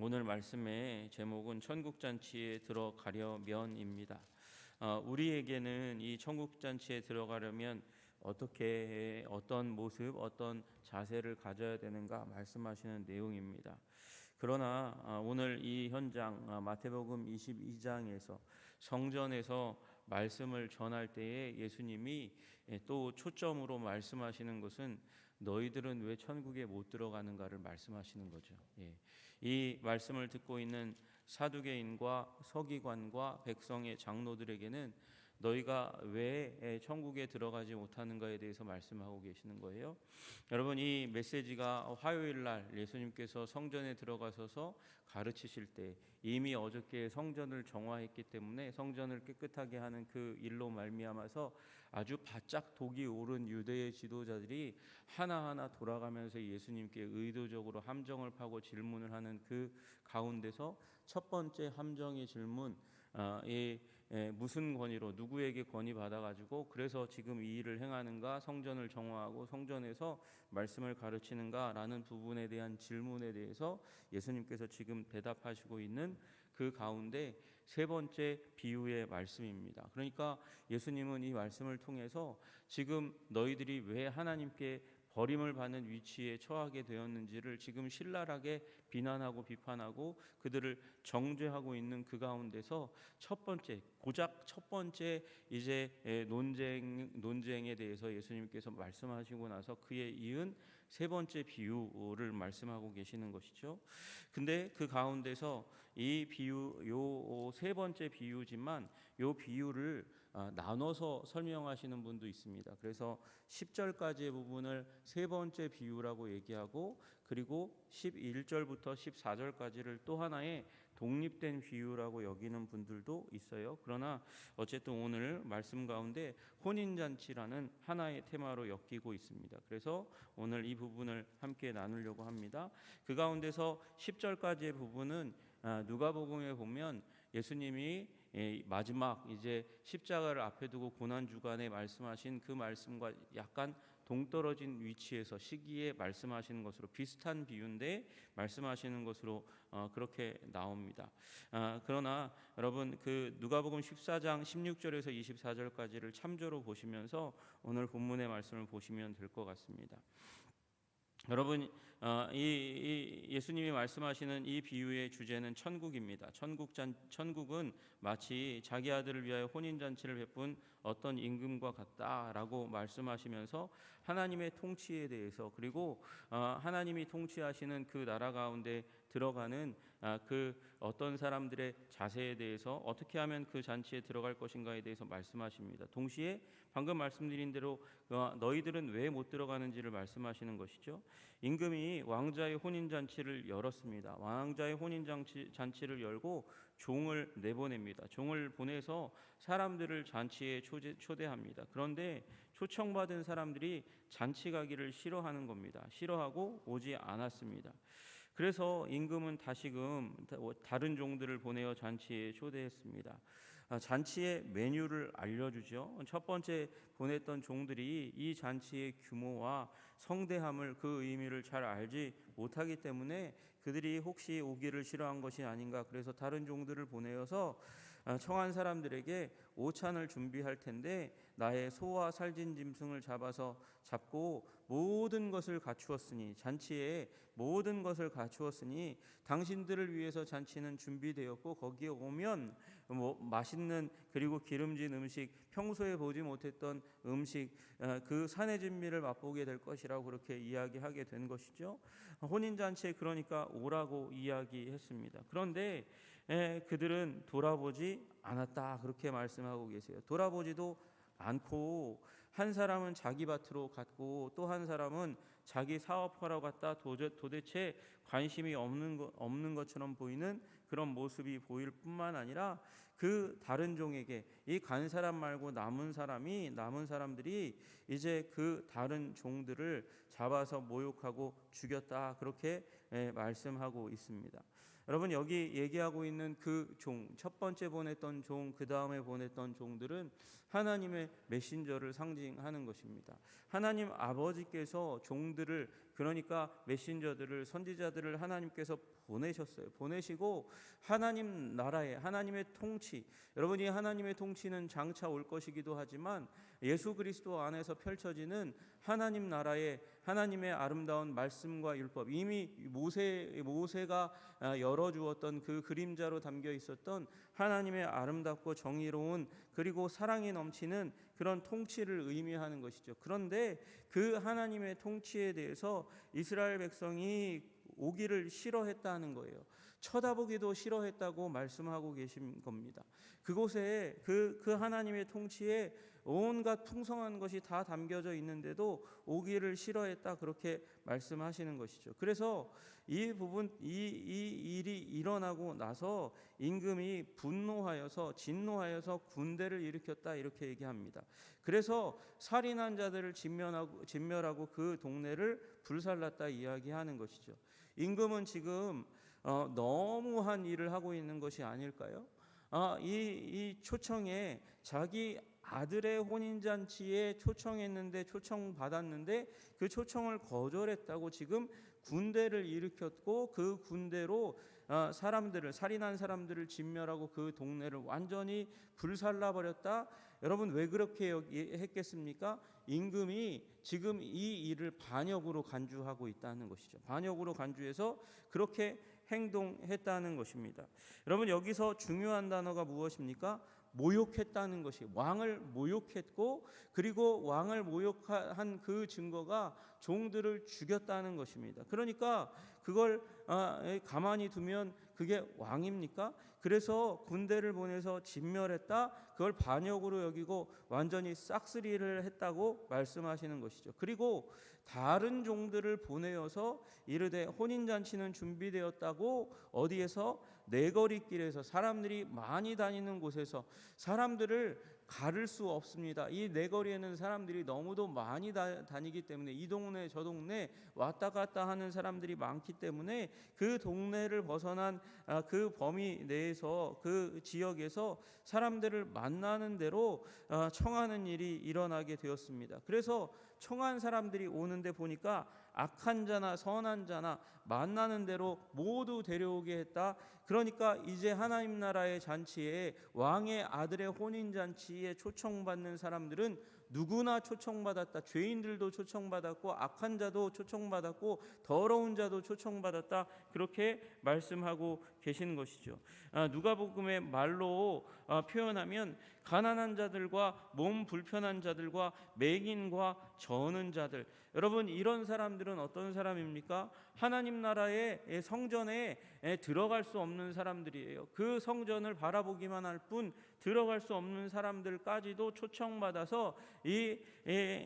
오늘 말씀의 제목은 천국 잔치에 들어가려면입니다. 어, 우리에게는 이 천국 잔치에 들어가려면 어떻게 어떤 모습, 어떤 자세를 가져야 되는가 말씀하시는 내용입니다. 그러나 아, 오늘 이 현장 아, 마태복음 22장에서 성전에서 말씀을 전할 때에 예수님이 예, 또 초점으로 말씀하시는 것은 너희들은 왜 천국에 못 들어가는가를 말씀하시는 거죠. 예. 이 말씀을 듣고 있는 사두개인과 서기관과 백성의 장로들에게는 너희가 왜 천국에 들어가지 못하는가에 대해서 말씀하고 계시는 거예요. 여러분 이 메시지가 화요일 날 예수님께서 성전에 들어가셔서 가르치실 때 이미 어저께 성전을 정화했기 때문에 성전을 깨끗하게 하는 그 일로 말미암아서 아주 바짝 독이 오른 유대의 지도자들이 하나하나 돌아가면서 예수님께 의도적으로 함정을 파고 질문을 하는 그 가운데서 첫 번째 함정의 질문 아, 이 무슨 권위로 누구에게 권위 받아 가지고 그래서 지금 이 일을 행하는가 성전을 정화하고 성전에서 말씀을 가르치는가라는 부분에 대한 질문에 대해서 예수님께서 지금 대답하시고 있는 그 가운데 세 번째 비유의 말씀입니다. 그러니까 예수님은 이 말씀을 통해서 지금 너희들이 왜 하나님께 버림을 받는 위치에 처하게 되었는지를 지금 신랄하게 비난하고 비판하고 그들을 정죄하고 있는 그 가운데서 첫 번째 고작 첫 번째 이제 논쟁 논쟁에 대해서 예수님께서 말씀하시고 나서 그에 이은 세 번째 비유를 말씀하고 계시는 것이죠. 근데 그 가운데서 이 비유 요 세 번째 비유지만 요 비유를 아, 나눠서 설명하시는 분도 있습니다. 그래서 10절까지의 부분을 세 번째 비유라고 얘기하고 그리고 11절부터 14절까지를 또 하나의 독립된 비유라고 여기는 분들도 있어요. 그러나 어쨌든 오늘 말씀 가운데 혼인잔치라는 하나의 테마로 엮이고 있습니다. 그래서 오늘 이 부분을 함께 나누려고 합니다. 그 가운데서 10절까지의 부분은 아, 누가복음에 보면 예수님이 마지막 이제 십자가를 앞에 두고 고난 주간에 말씀하신 그 말씀과 약간 동떨어진 위치에서 시기에 말씀하시는 것으로 비슷한 비유인데 말씀하시는 것으로 어, 그렇게 나옵니다. 아, 그러나 여러분 그 누가복음 14장 16절에서 24절까지를 참조로 보시면서 오늘 본문의 말씀을 보시면 될 것 같습니다. 여러분 어, 이, 이, 예수님이 말씀하시는 이 비유의 주제는 천국입니다. 천국 잔 천국은 마치 자기 아들을 위하여 혼인 잔치를 베푼 어떤 임금과 같다라고 말씀하시면서 하나님의 통치에 대해서 그리고 어, 하나님이 통치하시는 그 나라 가운데 들어가는 아, 그 어떤 사람들의 자세에 대해서 어떻게 하면 그 잔치에 들어갈 것인가에 대해서 말씀하십니다. 동시에 방금 말씀드린 대로 어, 너희들은 왜 못 들어가는지를 말씀하시는 것이죠. 임금이 왕자의 혼인 잔치를 열었습니다. 왕자의 혼인 잔치 잔치를 열고 종을 내보냅니다. 종을 보내서 사람들을 잔치에 초대합니다. 그런데 초청받은 사람들이 잔치 가기를 싫어하는 겁니다. 싫어하고 오지 않았습니다. 그래서 임금은 다시금 다른 종들을 보내어 잔치에 초대했습니다. 아, 잔치의 메뉴를 알려주죠. 첫 번째 보냈던 종들이 이 잔치의 규모와 성대함을 그 의미를 잘 알지 못하기 때문에 그들이 혹시 오기를 싫어한 것이 아닌가 그래서 다른 종들을 보내어서 아, 청한 사람들에게 오찬을 준비할 텐데 나의 소와 살진 짐승을 잡아서 잡고 모든 것을 갖추었으니 잔치에 모든 것을 갖추었으니 당신들을 위해서 잔치는 준비되었고 거기에 오면 뭐 맛있는 그리고 기름진 음식 평소에 보지 못했던 음식 아, 그 산의 진미를 맛보게 될 것이라고 그렇게 이야기하게 된 것이죠. 혼인 잔치에 그러니까 오라고 이야기했습니다. 그런데 그들은 돌아보지 않았다 그렇게 말씀하고 계세요. 돌아보지도 않고 한 사람은 자기 밭으로 갔고 또 한 사람은 자기 사업하러 갔다 도대체 관심이 없는 것처럼 보이는 그런 모습이 보일 뿐만 아니라 그 다른 종에게 이 간 사람 말고 남은 사람이 남은 사람들이 이제 그 다른 종들을 잡아서 모욕하고 죽였다 그렇게 말씀하고 있습니다. 여러분 여기 얘기하고 있는 그 종, 첫 번째 보냈던 종, 그 다음에 보냈던 종들은 하나님의 메신저를 상징하는 것입니다. 하나님 아버지께서 종들을 그러니까 메신저들을 선지자들을 하나님께서 보내셨어요. 보내시고 하나님 나라에 하나님의 통치 여러분이 하나님의 통치는 장차 올 것이기도 하지만 예수 그리스도 안에서 펼쳐지는 하나님 나라의 하나님의 아름다운 말씀과 율법 이미 모세 모세가 아, 열어 주었던 그 그림자로 담겨 있었던 하나님의 아름답고 정의로운 그리고 사랑이 넘치는 그런 통치를 의미하는 것이죠. 그런데 그 하나님의 통치에 대해서 이스라엘 백성이 오기를 싫어했다는 거예요. 쳐다보기도 싫어했다고 말씀하고 계신 겁니다. 그곳에 그, 그 하나님의 통치에 온갖 풍성한 것이 다 담겨져 있는데도 오기를 싫어했다 그렇게 말씀하시는 것이죠. 그래서 이 부분 이, 이 일이 일어나고 나서 임금이 분노하여서 진노하여서 군대를 일으켰다 이렇게 얘기합니다. 그래서 살인한 자들을 진멸하고 진멸하고 그 동네를 불살랐다 이야기하는 것이죠. 임금은 지금 어, 너무한 일을 하고 있는 것이 아닐까요? 아, 이, 이 초청에 자기 아들의 혼인 잔치에 초청했는데 초청 받았는데 그 초청을 거절했다고 지금 군대를 일으켰고 그 군대로 어, 사람들을 살인한 사람들을 진멸하고 그 동네를 완전히 불살라 버렸다. 여러분 왜 그렇게 했겠습니까? 임금이 지금 이 일을 반역으로 간주하고 있다는 것이죠. 반역으로 간주해서 그렇게 행동했다는 것입니다. 여러분 여기서 중요한 단어가 무엇입니까? 모욕했다는 것이 왕을 모욕했고 그리고 왕을 모욕한 그 증거가 종들을 죽였다는 것입니다. 그러니까 그걸 아, 가만히 두면 그게 왕입니까? 그래서 군대를 보내서 진멸했다. 그걸 반역으로 여기고 완전히 싹쓸이를 했다고 말씀하시는 것이죠. 그리고 다른 종들을 보내어서 이르되 혼인 잔치는 준비되었다고 어디에서 내거리길에서 사람들이 많이 다니는 곳에서 사람들을 가를 수 없습니다. 이 내거리에는 사람들이 너무도 많이 다, 다니기 때문에 이 동네 저 동네 왔다 갔다 하는 사람들이 많기 때문에 그 동네를 벗어난 아, 그 범위 내에서 그 지역에서 사람들을 만나는 대로 아, 청하는 일이 일어나게 되었습니다. 그래서 청한 사람들이 오는데 보니까 악한 자나 선한 자나 만나는 대로 모두 데려오게 했다. 그러니까 이제 하나님 나라의 잔치에 왕의 아들의 혼인 잔치에 초청받는 사람들은 누구나 초청받았다. 죄인들도 초청받았고 악한 자도 초청받았고 더러운 자도 초청받았다. 그렇게 말씀하고 계신 것이죠. 아, 누가복음의 말로 아, 표현하면 가난한 자들과 몸 불편한 자들과 맹인과 저는 자들. 여러분 이런 사람들은 어떤 사람입니까? 하나님 나라의 성전에 들어갈 수 없는 사람들이에요. 그 성전을 바라보기만 할 뿐 들어갈 수 없는 사람들까지도 초청받아서 이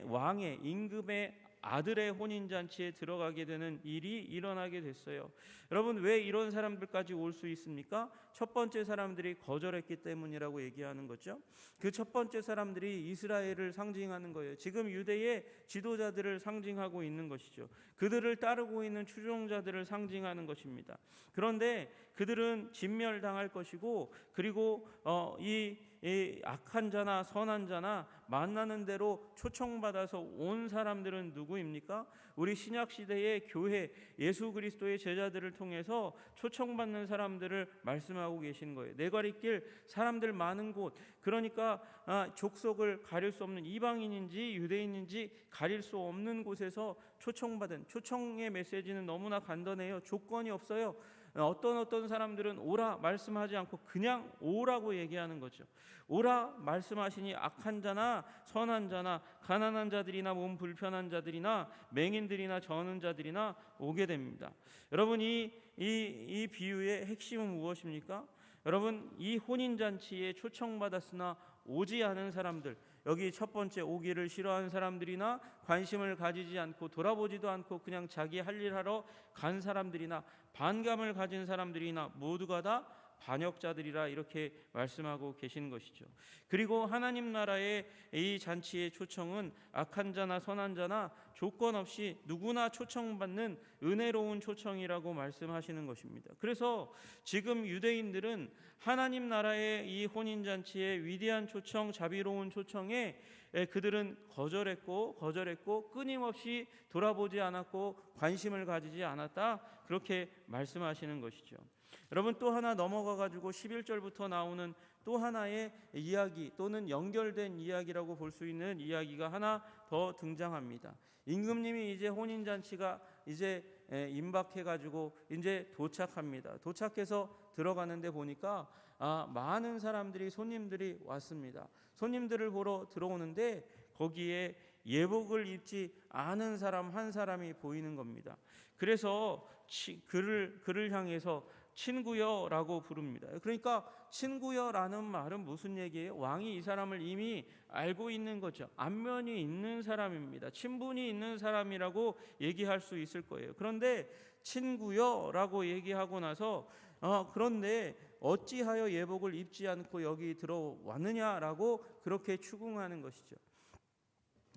왕의 임금의 아들의 혼인 잔치에 들어가게 되는 일이 일어나게 됐어요. 여러분 왜 이런 사람들까지 올 수 있습니까? 첫 번째 사람들이 거절했기 때문이라고 얘기하는 거죠. 그 첫 번째 사람들이 이스라엘을 상징하는 거예요. 지금 유대의 지도자들을 상징하고 있는 것이죠. 그들을 따르고 있는 추종자들을 상징하는 것입니다. 그런데 그들은 진멸당할 것이고 그리고 어, 이, 이 악한 자나 선한 자나 만나는 대로 초청받아서 온 사람들은 누구입니까? 우리 신약 시대의 교회 예수 그리스도의 제자들을 통해서 초청받는 사람들을 말씀하고 계신 거예요. 내가리길 사람들 많은 곳 그러니까 아, 족속을 가릴 수 없는 이방인인지 유대인인지 가릴 수 없는 곳에서 초청받은 초청의 메시지는 너무나 간단해요. 조건이 없어요. 어떤 어떤 사람들은 오라 말씀하지 않고 그냥 오라고 얘기하는 거죠. 오라 말씀하시니 악한 자나 선한 자나 가난한 자들이나 몸 불편한 자들이나 맹인들이나 저는 자들이나 오게 됩니다. 여러분 이, 이, 이 비유의 핵심은 무엇입니까? 여러분 이 혼인 잔치에 초청받았으나 오지 않은 사람들 여기 첫 번째 오기를 싫어하는 사람들이나 관심을 가지지 않고 돌아보지도 않고 그냥 자기 할 일 하러 간 사람들이나 반감을 가진 사람들이나 모두가 다 반역자들이라 이렇게 말씀하고 계신 것이죠. 그리고 하나님 나라의 이 잔치의 초청은 악한 자나 선한 자나 조건 없이 누구나 초청받는 은혜로운 초청이라고 말씀하시는 것입니다. 그래서 지금 유대인들은 하나님 나라의 이 혼인 잔치의 위대한 초청, 자비로운 초청에 에, 그들은 거절했고 거절했고 끊임없이 돌아보지 않았고 관심을 가지지 않았다 그렇게 말씀하시는 것이죠. 여러분 또 하나 넘어가 가지고 11절부터 나오는 또 하나의 이야기 또는 연결된 이야기라고 볼 수 있는 이야기가 하나 더 등장합니다. 임금님이 이제 혼인 잔치가 이제 임박해 가지고 이제 도착합니다. 도착해서 들어가는데 보니까 아, 많은 사람들이 손님들이 왔습니다. 손님들을 보러 들어오는데 거기에 예복을 입지 않은 사람 한 사람이 보이는 겁니다. 그래서 치, 그를 그를 향해서 친구여라고 부릅니다. 그러니까 친구여라는 말은 무슨 얘기예요? 왕이 이 사람을 이미 알고 있는 거죠. 안면이 있는 사람입니다. 친분이 있는 사람이라고 얘기할 수 있을 거예요. 그런데 친구여라고 얘기하고 나서 어, 그런데 어찌하여 예복을 입지 않고 여기 들어왔느냐라고 그렇게 추궁하는 것이죠.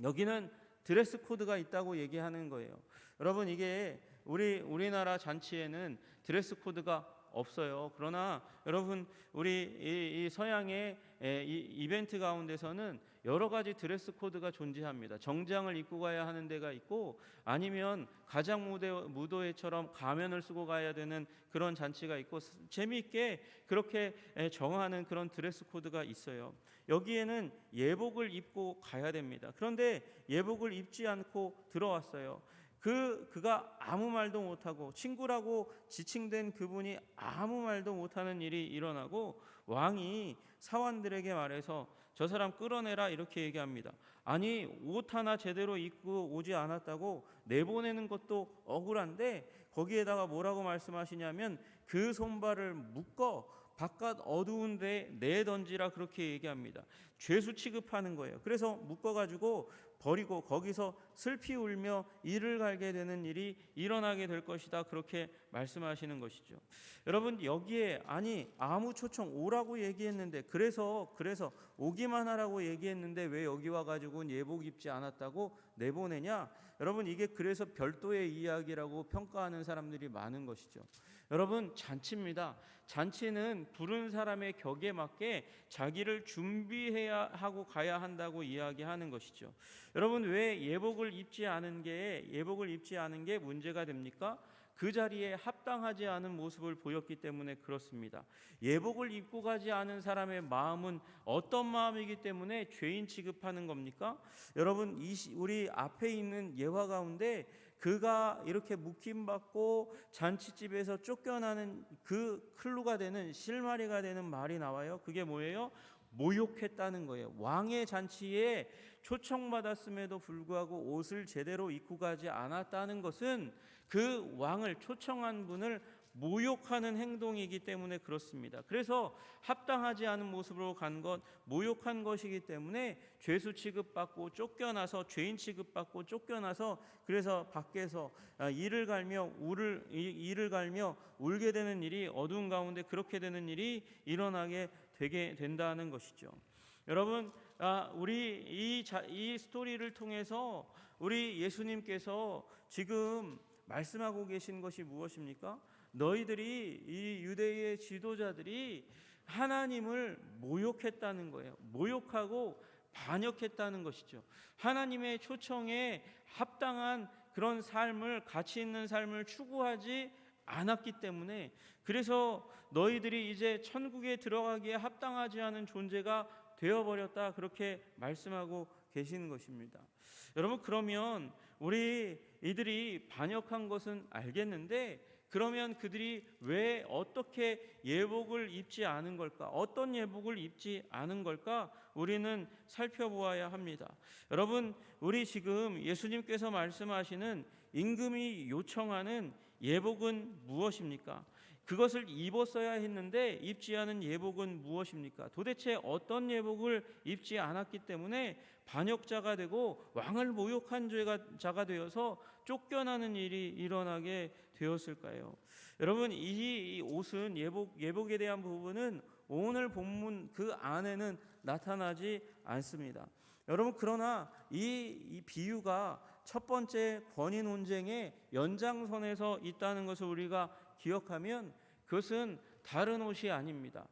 여기는 드레스 코드가 있다고 얘기하는 거예요. 여러분 이게 우리 우리나라 잔치에는 드레스 코드가 없어요. 그러나 여러분 우리 이, 이 서양의 에, 이 이벤트 가운데서는 여러 가지 드레스 코드가 존재합니다. 정장을 입고 가야 하는 데가 있고 아니면 가장 무대 무도회처럼 가면을 쓰고 가야 되는 그런 잔치가 있고 재미있게 그렇게 에, 정하는 그런 드레스 코드가 있어요. 여기에는 예복을 입고 가야 됩니다. 그런데 예복을 입지 않고 들어왔어요. 그 그가 아무 말도 못하고 친구라고 지칭된 그분이 아무 말도 못하는 일이 일어나고 왕이 사원들에게 말해서 저 사람 끌어내라 이렇게 얘기합니다. 아니 옷 하나 제대로 입고 오지 않았다고 내보내는 것도 억울한데 거기에다가 뭐라고 말씀하시냐면 그 손발을 묶어 바깥 어두운 데 내던지라 그렇게 얘기합니다. 죄수 취급하는 거예요. 그래서 묶어 가지고 버리고 거기서 슬피 울며 이를 갈게 되는 일이 일어나게 될 것이다. 그렇게 말씀하시는 것이죠. 여러분 여기에 아니 아무 초청 오라고 얘기했는데 그래서 그래서 오기만 하라고 얘기했는데 왜 여기 와 가지고 예복 입지 않았다고 내보내냐? 여러분 이게 그래서 별도의 이야기라고 평가하는 사람들이 많은 것이죠. 여러분 잔치입니다. 잔치는 부른 사람의 격에 맞게 자기를 준비해야 하고 가야 한다고 이야기하는 것이죠. 여러분 왜 예복을 입지 않은 게 예복을 입지 않은 게 문제가 됩니까? 그 자리에 합당하지 않은 모습을 보였기 때문에 그렇습니다. 예복을 입고 가지 않은 사람의 마음은 어떤 마음이기 때문에 죄인 취급하는 겁니까? 여러분 우리 앞에 있는 예화 가운데 그가 이렇게 묵힘 받고 잔치집에서 쫓겨나는 그 클루가 되는 실마리가 되는 말이 나와요. 그게 뭐예요? 모욕했다는 거예요. 왕의 잔치에 초청받았음에도 불구하고 옷을 제대로 입고 가지 않았다는 것은 그 왕을 초청한 분을 모욕하는 행동이기 때문에 그렇습니다. 그래서 합당하지 않은 모습으로 간 것 모욕한 것이기 때문에 죄수 취급받고 쫓겨나서 죄인 취급받고 쫓겨나서 그래서 밖에서 아, 이를 갈며 울을 이를 갈며 울게 되는 일이 어두운 가운데 그렇게 되는 일이 일어나게 되게 된다는 것이죠. 여러분 아, 우리 이, 자, 이 스토리를 통해서 우리 예수님께서 지금 말씀하고 계신 것이 무엇입니까? 너희들이 이 유대의 지도자들이 하나님을 모욕했다는 거예요. 모욕하고 반역했다는 것이죠. 하나님의 초청에 합당한 그런 삶을 가치 있는 삶을 추구하지 않았기 때문에 그래서 너희들이 이제 천국에 들어가기에 합당하지 않은 존재가 되어버렸다 그렇게 말씀하고 계시는 것입니다. 여러분 그러면 우리 이들이 반역한 것은 알겠는데 그러면 그들이 왜 어떻게 예복을 입지 않은 걸까? 어떤 예복을 입지 않은 걸까? 우리는 살펴보아야 합니다. 여러분, 우리 지금 예수님께서 말씀하시는 임금이 요청하는 예복은 무엇입니까? 그것을 입었어야 했는데 입지 않은 예복은 무엇입니까? 도대체 어떤 예복을 입지 않았기 때문에 반역자가 되고 왕을 모욕한 죄가 자가 되어서 쫓겨나는 일이 일어나게 되었을까요? 여러분 이 옷은 예복 예복에 대한 부분은 오늘 본문 그 안에는 나타나지 않습니다. 여러분 그러나 이, 이 비유가 첫 번째 권위 논쟁의 연장선에서 있다는 것을 우리가 기억하면 그것은 다른 옷이 아닙니다.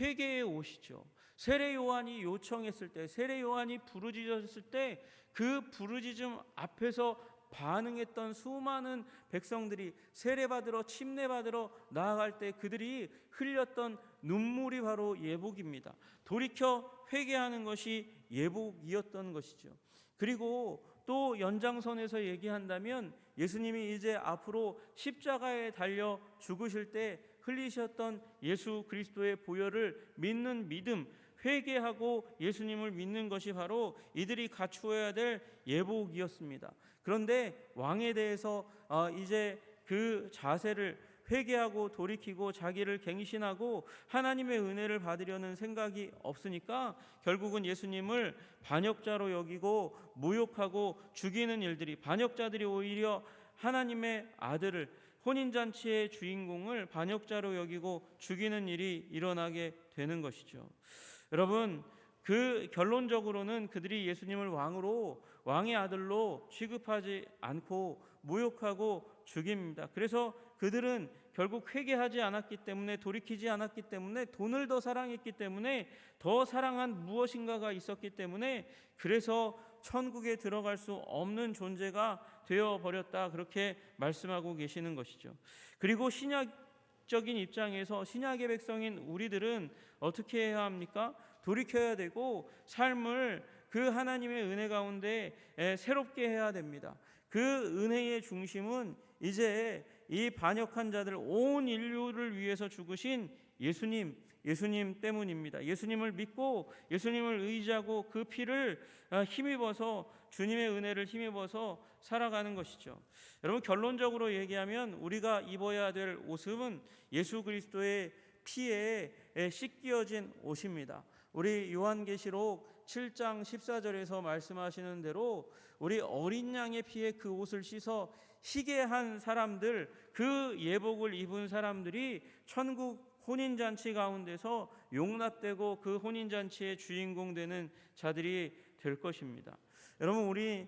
회개의 옷이죠. 세례 요한이 요청했을 때, 세례 요한이 부르짖었을 때 그 부르짖음 앞에서 반응했던 수많은 백성들이 세례 받으러 침례 받으러 나아갈 때 그들이 흘렸던 눈물이 바로 예복입니다. 돌이켜 회개하는 것이 예복이었던 것이죠. 그리고 또 연장선에서 얘기한다면 예수님이 이제 앞으로 십자가에 달려 죽으실 때 흘리셨던 예수 그리스도의 보혈을 믿는 믿음, 회개하고 예수님을 믿는 것이 바로 이들이 갖추어야 될 예복이었습니다. 그런데 왕에 대해서 어, 이제 그 자세를 회개하고 돌이키고 자기를 갱신하고 하나님의 은혜를 받으려는 생각이 없으니까 결국은 예수님을 반역자로 여기고 모욕하고 죽이는 일들이 반역자들이 오히려 하나님의 아들을 혼인잔치의 주인공을 반역자로 여기고 죽이는 일이 일어나게 되는 것이죠. 여러분 그 결론적으로는 그들이 예수님을 왕으로 왕의 아들로 취급하지 않고 모욕하고 죽입니다. 그래서 그들은 결국 회개하지 않았기 때문에 돌이키지 않았기 때문에 돈을 더 사랑했기 때문에 더 사랑한 무엇인가가 있었기 때문에 그래서 천국에 들어갈 수 없는 존재가 되어 버렸다 그렇게 말씀하고 계시는 것이죠. 그리고 신약적인 입장에서 신약의 백성인 우리들은 어떻게 해야 합니까? 돌이켜야 되고 삶을 그 하나님의 은혜 가운데 새롭게 해야 됩니다. 그 은혜의 중심은 이제 이 반역한 자들 온 인류를 위해서 죽으신 예수님, 예수님 때문입니다. 예수님을 믿고 예수님을 의지하고 그 피를 힘입어서 주님의 은혜를 힘입어서 살아가는 것이죠. 여러분 결론적으로 얘기하면 우리가 입어야 될 옷은 예수 그리스도의 피에 씻겨진 옷입니다. 우리 요한계시록 7장 14절에서 말씀하시는 대로 우리 어린 양의 피에 그 옷을 씻어 희게 한 사람들 그 예복을 입은 사람들이 천국 혼인 잔치 가운데서 용납되고 그 혼인 잔치의 주인공 되는 자들이 될 것입니다. 여러분 우리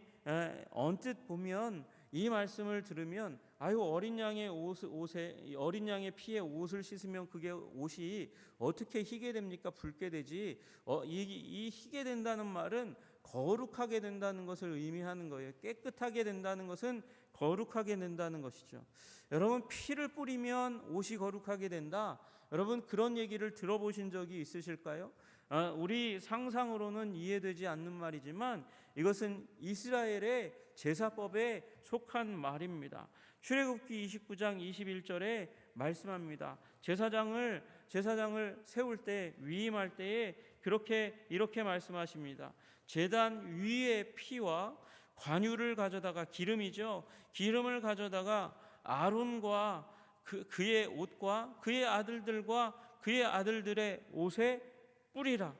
언뜻 보면 이 말씀을 들으면 아유 어린 양의 옷, 옷에 어린 양의 피에 옷을 씻으면 그게 옷이 어떻게 희게 됩니까? 붉게 되지? 어, 이, 이 희게 된다는 말은 거룩하게 된다는 것을 의미하는 거예요. 깨끗하게 된다는 것은 거룩하게 된다는 것이죠. 여러분 피를 뿌리면 옷이 거룩하게 된다? 여러분 그런 얘기를 들어보신 적이 있으실까요? 아, 우리 상상으로는 이해되지 않는 말이지만 이것은 이스라엘의 제사법에 속한 말입니다. 출애굽기 29장 21절에 말씀합니다. 제사장을 제사장을 세울 때 위임할 때에 그렇게 이렇게 말씀하십니다. 제단 위의 피와 관유를 가져다가 기름이죠. 기름을 가져다가 아론과 그, 그의 옷과 그의 아들들과 그의 아들들의 옷에 뿌리라.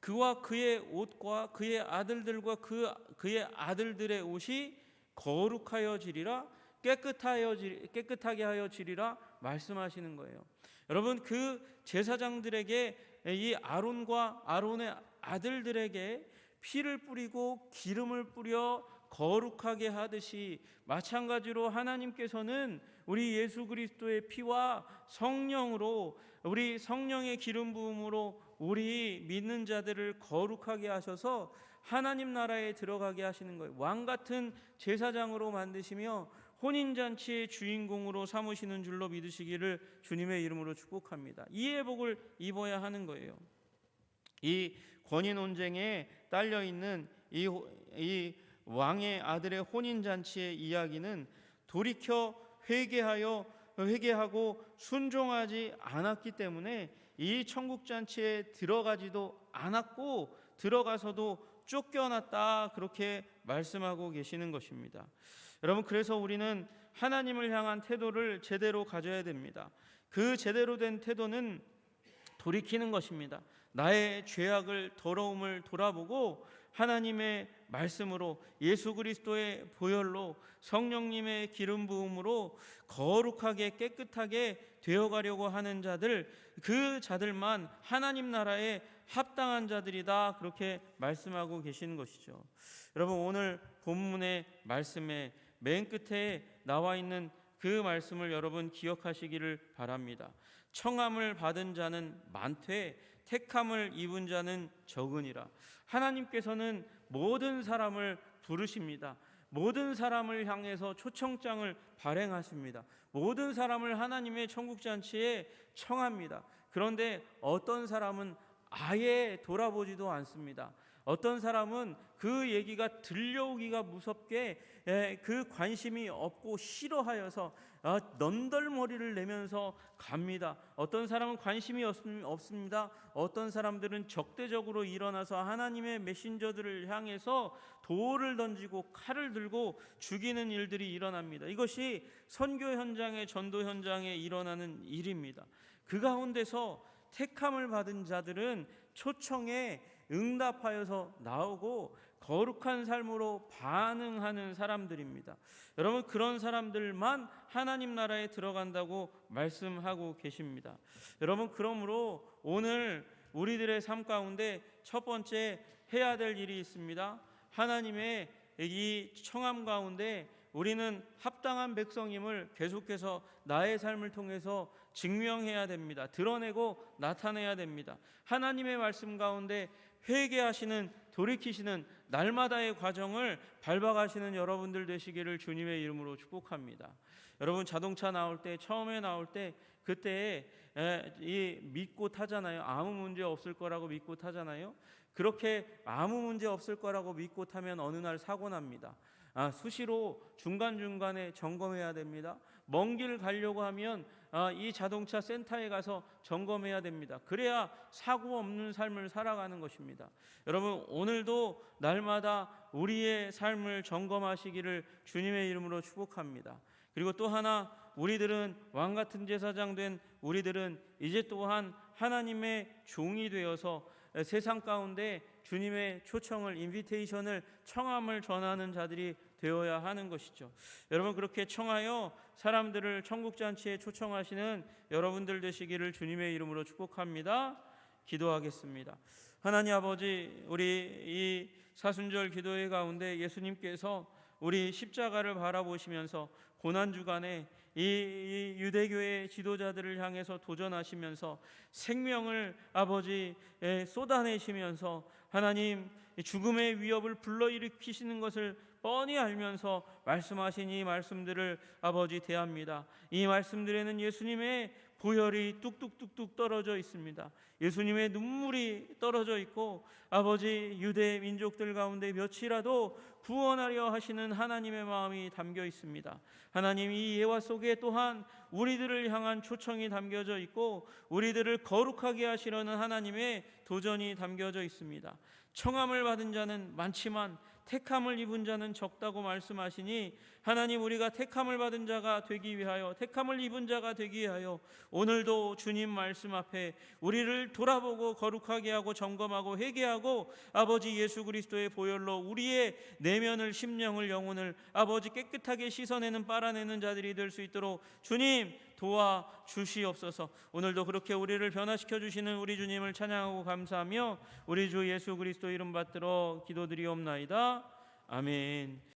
그와 그의 옷과 그의 아들들과 그 그의 아들들의 옷이 거룩하여지리라 깨끗하게 하여 지리라 말씀하시는 거예요. 여러분 그 제사장들에게 이 아론과 아론의 아들들에게 피를 뿌리고 기름을 뿌려 거룩하게 하듯이 마찬가지로 하나님께서는 우리 예수 그리스도의 피와 성령으로 우리 성령의 기름 부음으로 우리 믿는 자들을 거룩하게 하셔서 하나님 나라에 들어가게 하시는 거예요. 왕 같은 제사장으로 만드시며 혼인 잔치의 주인공으로 삼으시는 줄로 믿으시기를 주님의 이름으로 축복합니다. 이 예복을 입어야 하는 거예요. 이 권위 논쟁에 딸려 있는 이, 이 왕의 아들의 혼인 잔치의 이야기는 돌이켜 회개하여 회개하고 순종하지 않았기 때문에 이 천국 잔치에 들어가지도 않았고 들어가서도 쫓겨났다 그렇게 말씀하고 계시는 것입니다. 여러분 그래서 우리는 하나님을 향한 태도를 제대로 가져야 됩니다. 그 제대로 된 태도는 돌이키는 것입니다. 나의 죄악을 더러움을 돌아보고 하나님의 말씀으로 예수 그리스도의 보혈로 성령님의 기름 부음으로 거룩하게 깨끗하게 되어 가려고 하는 자들 그 자들만 하나님 나라에 합당한 자들이다 그렇게 말씀하고 계시는 것이죠. 여러분 오늘 본문의 말씀에 맨 끝에 나와 있는 그 말씀을 여러분 기억하시기를 바랍니다. 청함을 받은 자는 많되 택함을 입은 자는 적으니라. 하나님께서는 모든 사람을 부르십니다. 모든 사람을 향해서 초청장을 발행하십니다. 모든 사람을 하나님의 천국 잔치에 청합니다. 그런데 어떤 사람은 아예 돌아보지도 않습니다. 어떤 사람은 그 얘기가 들려오기가 무섭게 에, 그 관심이 없고 싫어하여서 아, 넌덜머리를 내면서 갑니다. 어떤 사람은 관심이 없- 없습니다. 어떤 사람들은 적대적으로 일어나서 하나님의 메신저들을 향해서 돌을 던지고 칼을 들고 죽이는 일들이 일어납니다. 이것이 선교 현장에 전도 현장에 일어나는 일입니다. 그 가운데서 택함을 받은 자들은 초청에 응답하여서 나오고 거룩한 삶으로 반응하는 사람들입니다. 여러분 그런 사람들만 하나님 나라에 들어간다고 말씀하고 계십니다. 여러분 그러므로 오늘 우리들의 삶 가운데 첫 번째 해야 될 일이 있습니다. 하나님의 이 청함 가운데 우리는 합당한 백성임을 계속해서 나의 삶을 통해서 증명해야 됩니다. 드러내고 나타내야 됩니다. 하나님의 말씀 가운데 회개하시는 돌이키시는 날마다의 과정을 밟아가시는 여러분들 되시기를 주님의 이름으로 축복합니다. 여러분 자동차 나올 때 처음에 나올 때 그때 에, 이 믿고 타잖아요. 아무 문제 없을 거라고 믿고 타잖아요. 그렇게 아무 문제 없을 거라고 믿고 타면 어느 날 사고 납니다. 아, 수시로 중간 중간에 점검해야 됩니다. 먼 길 가려고 하면 아, 이 자동차 센터에 가서 점검해야 됩니다. 그래야 사고 없는 삶을 살아가는 것입니다. 여러분 오늘도 날마다 우리의 삶을 점검하시기를 주님의 이름으로 축복합니다. 그리고 또 하나 우리들은 왕 같은 제사장 된 우리들은 이제 또한 하나님의 종이 되어서 세상 가운데 주님의 초청을 인비테이션을 청함을 전하는 자들이 되어야 하는 것이죠. 여러분 그렇게 청하여 사람들을 천국 잔치에 초청하시는 여러분들 되시기를 주님의 이름으로 축복합니다. 기도하겠습니다. 하나님 아버지 우리 이 사순절 기도회 가운데 예수님께서 우리 십자가를 바라보시면서 고난 주간에 이, 이 유대교의 지도자들을 향해서 도전하시면서 생명을 아버지에 쏟아내시면서 하나님 이 죽음의 위협을 불러일으키시는 것을 뻔히 알면서 말씀하신 이 말씀들을 아버지 대합니다. 이 말씀들에는 예수님의 보혈이 뚝뚝뚝뚝 떨어져 있습니다. 예수님의 눈물이 떨어져 있고 아버지 유대 민족들 가운데 몇이라도 구원하려 하시는 하나님의 마음이 담겨 있습니다. 하나님 이 예화 속에 또한 우리들을 향한 초청이 담겨져 있고 우리들을 거룩하게 하시려는 하나님의 도전이 담겨져 있습니다. 청함을 받은 자는 많지만 택함을 입은 자는 적다고 말씀하시니 하나님 우리가 택함을 받은 자가 되기 위하여 택함을 입은 자가 되기 위하여 오늘도 주님 말씀 앞에 우리를 돌아보고 거룩하게 하고 점검하고 회개하고 아버지 예수 그리스도의 보혈로 우리의 내면을 심령을 영혼을 아버지 깨끗하게 씻어내는 빨아내는 자들이 될 수 있도록 주님 도와 주시옵소서. 오늘도 그렇게 우리를 변화시켜 주시는 우리 주님을 찬양하고 감사하며 우리 주 예수 그리스도 이름 받들어 기도드리옵나이다. 아멘.